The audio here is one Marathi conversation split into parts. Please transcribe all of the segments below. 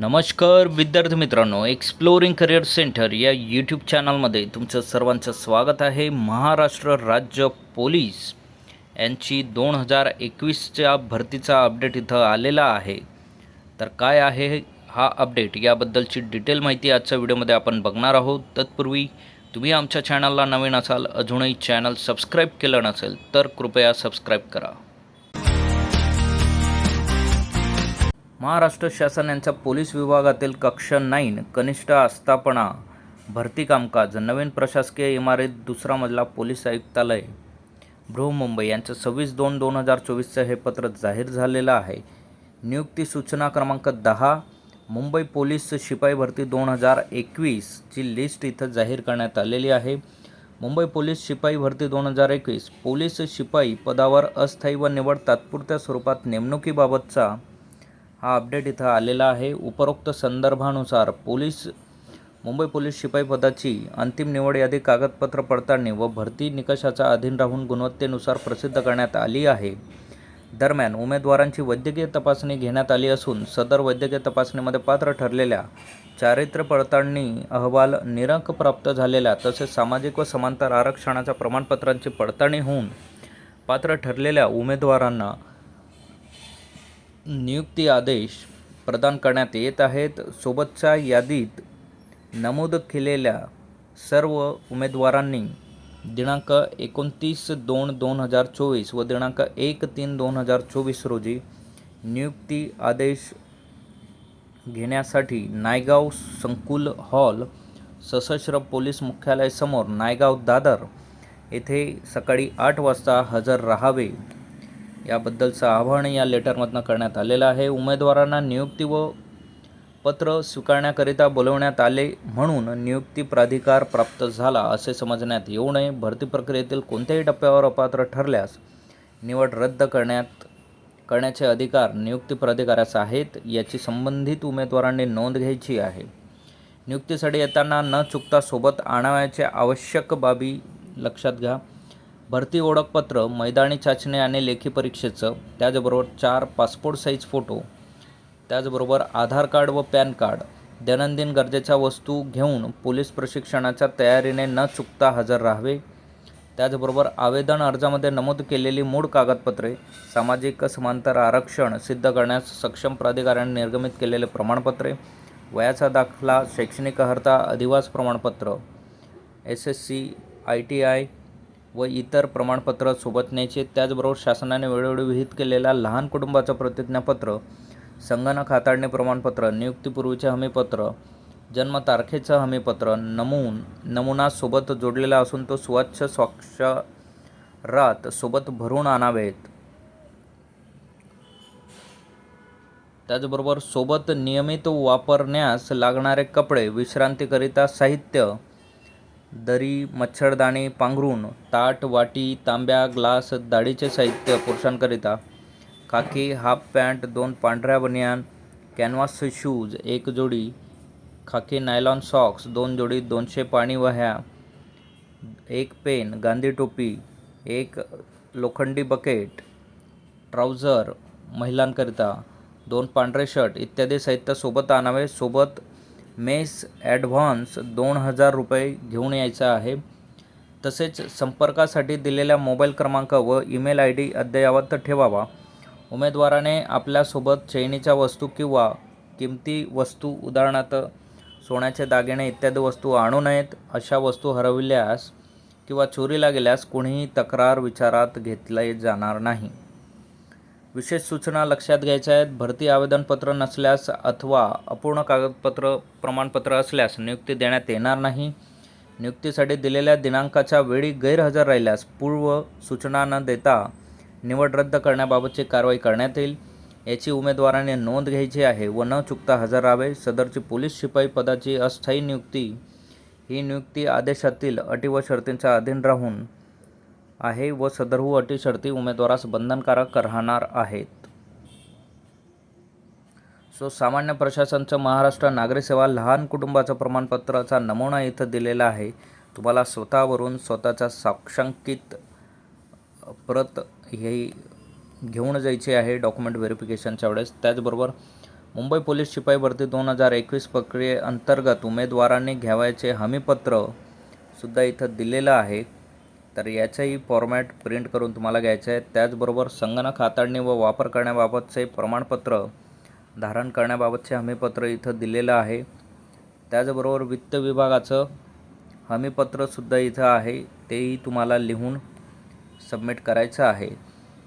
नमस्कार विद्यार्थी मित्रांनो एक्सप्लोरिंग करिअर सेंटर या यूट्यूब चॅनलमध्ये तुमचं सर्वांचं स्वागत आहे. महाराष्ट्र राज्य पोलीस यांची दोन हजार एकवीसच्या भरतीचा अपडेट इथं आलेला आहे. तर काय आहे हा अपडेट याबद्दलची डिटेल माहिती आजच्या व्हिडिओमध्ये आपण बघणार आहोत. तत्पूर्वी तुम्ही आमच्या चॅनलला नवीन असाल अजूनही चॅनल सबस्क्राईब केलं नसेल तर कृपया सबस्क्राईब करा. महाराष्ट्र शासन यांच्या पोलीस विभागातील कक्ष नाईन कनिष्ठ आस्थापना भरती कामकाज नवीन प्रशासकीय इमारत दुसरा मजला पोलीस आयुक्तालय. बृहमुंबई यांचं सव्वीस दोन दोन हजार चोवीसचं हे पत्र जाहीर झालेलं आहे. नियुक्ती सूचना क्रमांक दहा मुंबई पोलीस शिपाई भरती दोन हजार एकवीसची लिस्ट इथं जाहीर करण्यात आलेली आहे. मुंबई पोलीस शिपाई भरती दोन हजार एकवीस पोलीस शिपाई पदावर अस्थायी व निवड तात्पुरत्या स्वरूपात नेमणुकीबाबतचा हा अपडेट इथं आलेला आहे. उपरोक्त संदर्भानुसार पोलीस मुंबई पोलीस शिपाई पदाची अंतिम निवड यादी कागदपत्र पडताळणी व भरती निकषाच्या अधीन राहून गुणवत्तेनुसार प्रसिद्ध करण्यात आली आहे. दरम्यान उमेदवारांची वैद्यकीय तपासणी घेण्यात आली असून सदर वैद्यकीय तपासणीमध्ये पात्र ठरलेल्या चारित्र्य पडताळणी अहवाल निरंक प्राप्त झालेल्या तसेच सामाजिक व समांतर आरक्षणाच्या प्रमाणपत्रांची पडताळणी होऊन पात्र ठरलेल्या उमेदवारांना नियुक्ती आदेश प्रदान करण्यात येत आहेत. सोबतच्या यादीत नमूद केलेल्या सर्व उमेदवारांनी दिनांक एकोणतीस दोन दोन हजार चोवीस व दिनांक एक तीन दोन हजार चोवीस रोजी नियुक्ती आदेश घेण्यासाठी नायगाव संकुल हॉल सशस्त्र पोलीस मुख्यालयासमोर नायगाव दादर येथे सकाळी आठ वाजता हजर राहावे. याबद्दलचं आवाहन या लेटरमधनं करण्यात आलेलं आहे. उमेदवारांना नियुक्ती व पत्र स्वीकारण्याकरिता बोलवण्यात आले म्हणून नियुक्ती प्राधिकार प्राप्त झाला असे समजण्यात येऊ नये. भरती प्रक्रियेतील कोणत्याही टप्प्यावर अपात्र ठरल्यास निवड रद्द करण्यात करण्याचे अधिकार नियुक्ती प्राधिकारास आहेत याची संबंधित उमेदवारांनी नोंद घ्यायची आहे. नियुक्तीसाठी येताना न चुकता सोबत आणावयाच्या आवश्यक बाबी लक्षात घ्या. भरती ओळखपत्र मैदानी चाचणी आणि लेखी परीक्षेचं त्याचबरोबर चार पासपोर्ट साईज फोटो त्याचबरोबर आधार कार्ड व पॅन कार्ड. दैनंदिन गरजेच्या वस्तू घेऊन पोलीस प्रशिक्षणाच्या तयारीने न चुकता हजर राहावे. त्याचबरोबर आवेदन अर्जामध्ये नमूद केलेली मूळ कागदपत्रे सामाजिक समांतर आरक्षण सिद्ध करण्यास सक्षम प्राधिकाऱ्याने निर्गमित केलेले प्रमाणपत्रे वयाचा दाखला शैक्षणिक अर्हता अधिवास प्रमाणपत्र S S C I T I व इतर प्रमाणपत्र सोबत न्यायचे. त्याचबरोबर शासनाने वेळोवेळी विहित केलेल्या लहान कुटुंबाचं प्रतिज्ञापत्र संगणक हाताळणी प्रमाणपत्र नियुक्तीपूर्वीचे हमीपत्र जन्मतारखेचं हमीपत्र नमून नमुना सोबत जोडलेला असून तो स्वच्छ स्वाक्षरात सोबत भरून आणावेत. त्याचबरोबर सोबत नियमित वापरण्यास लागणारे कपडे विश्रांतीकरिता साहित्य दरी मच्छरदाणी पांघरूण ताट वाटी तांब्या ग्लास दाढीचे साहित्य पुरुषांकरिता. खाकी हाफ पॅन्ट दोन पांढऱ्या बनियान कॅनव्हास शूज एक जोडी खाकी नायलॉन सॉक्स दोन जोडी दोनशे पाणी वह्या एक पेन गांधी टोपी एक लोखंडी बकेट ट्राउझर महिलांकरिता दोन पांढरे शर्ट इत्यादी साहित्य सोबत आणावे सोबत मेस ॲडव्हान्स दोन हजार रुपये घेऊन यायचा आहे. तसेच संपर्कासाठी दिलेल्या मोबाईल क्रमांक व ईमेल आय डी अद्ययावत ठेवावा. उमेदवाराने आपल्यासोबत चैनीच्या वस्तू किंवा किमती वस्तू उदाहरणार्थ सोन्याचे दागिने इत्यादी वस्तू आणू नयेत अशा वस्तू हरविल्यास किंवा चोरीला गेल्यास कोणीही तक्रार विचारात घेतले जाणार नाही. विशेष सूचना लक्षात घ्यायच्या आहेत. भरती आवेदनपत्र नसल्यास अथवा अपूर्ण कागदपत्र प्रमाणपत्र असल्यास नियुक्ती देण्यात येणार नाही. नियुक्तीसाठी दिलेल्या दिनांकाच्या वेळी गैरहजर राहिल्यास पूर्व सूचना न देता निवड रद्द करण्याबाबतची कारवाई करण्यात येईल. याची उमेदवाराने नोंद घ्यायची आहे व न चुकता हजर राहावे. सदरची पोलीस शिपाई पदाची अस्थायी नियुक्ती ही नियुक्ती आदेशातील अटी व शर्तींच्या अधीन राहून आहे व सदरहू हो अटी शर्ती उमेदवारास बंधनकारक राहणार आहेत. सो सामान्य प्रशासनचं महाराष्ट्र नागरी सेवा लहान कुटुंबाचं प्रमाणपत्राचा नमुना इथं दिलेला आहे. तुम्हाला स्वतःवरून स्वतःचा साक्षांकित प्रत हे घेऊन जायची आहे डॉक्युमेंट व्हेरिफिकेशनच्या वेळेस. त्याचबरोबर मुंबई पोलीस शिपाई भरती दोन हजार एकवीस प्रक्रियेअंतर्गत उमेदवारांनी घ्यावयाचे हमीपत्र सुद्धा इथं दिलेलं आहे. तर याचंही फॉर्मॅट प्रिंट करून तुम्हाला घ्यायचं आहे. त्याचबरोबर संगणक हाताळणी व वापर करण्याबाबतचे प्रमाणपत्र धारण करण्याबाबतचे हमीपत्र इथं दिलेलं आहे. त्याचबरोबर वित्त विभागाचं हमीपत्रसुद्धा इथं आहे. तेही तुम्हाला लिहून सबमिट करायचं आहे.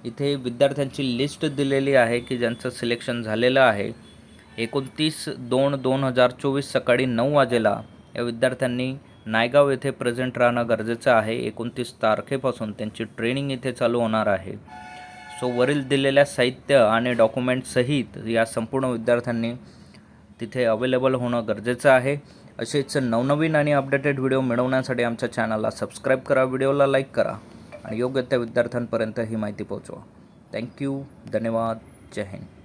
इथे विद्यार्थ्यांची लिस्ट दिलेली आहे की ज्यांचं सिलेक्शन झालेलं आहे. एकोणतीस दोन दोन हजार चोवीस सकाळी नऊ वाजेला या विद्यार्थ्यांनी नायगाव येथे प्रेझेंट राहणं गरजेचं आहे. एकोणतीस तारखेपासून त्यांची ट्रेनिंग इथे चालू होणार आहे. सो वरील दिलेल्या साहित्य आणि डॉक्युमेंटसहित या संपूर्ण विद्यार्थ्यांनी तिथे अवेलेबल होणं गरजेचं आहे. असेच नवनवीन आणि अपडेटेड व्हिडिओ मिळवण्यासाठी आमच्या चॅनलला सबस्क्राईब करा व्हिडिओला लाईक करा आणि योग्य त्या विद्यार्थ्यांपर्यंत ही माहिती पोहोचवा. थँक्यू धन्यवाद. जय हिंद.